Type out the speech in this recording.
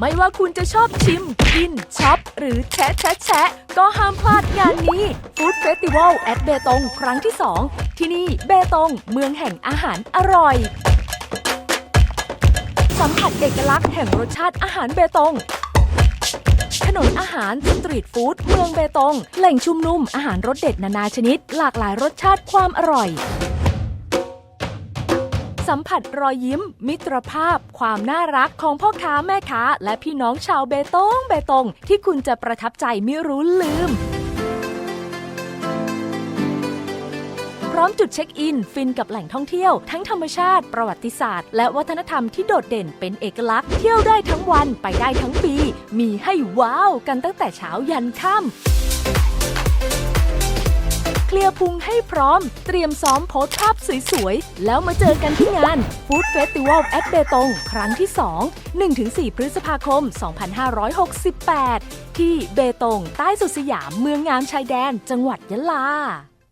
ไม่ว่าคุณจะชอบชิม กิน ช็อป หรือแชะแชะแชะก็ห้ามพลาดงานนี้ฟู้ดเฟสติวัลแอดเบตงครั้งที่ 2 ที่นี่เบตง เมืองแห่งอาหารอร่อย สัมผัสเอกลักษณ์แห่งรสชาติอาหารเบตง ถนนอาหารสตรีทฟู้ดเมืองเบตง แหล่งชุมนุมอาหารรสเด็ดนานาชนิด หลากหลายรสชาติความอร่อย สัมผัสรอยยิ้ม มิตรภาพ ความน่ารักของพ่อค้าแม่ค้า และพี่น้องชาวเบตงเบตง ที่คุณจะประทับใจไม่รู้ลืมพร้อมจุดเช็คอิน ฟินกับแหล่งท่องเที่ยว ทั้งธรรมชาติประวัติศาสตร์ และวัฒนธรรมที่โดดเด่นเป็นเอกลักษณ์ เที่ยวได้ทั้งวันไปได้ทั้งปี มีให้ว้าว กันตั้งแต่เช้ายันค่ำ เคลียร์พุงให้พร้อม เตรียมซ้อมโพสภาพสวยๆ แล้วมาเจอกันที่งาน Food Festival at เบตงครั้งที่ 2 1-4 พฤษภาคม 2568 ที่เบตง ใต้สุดสยามเมืองงามชายแดน จังหวัดยะลา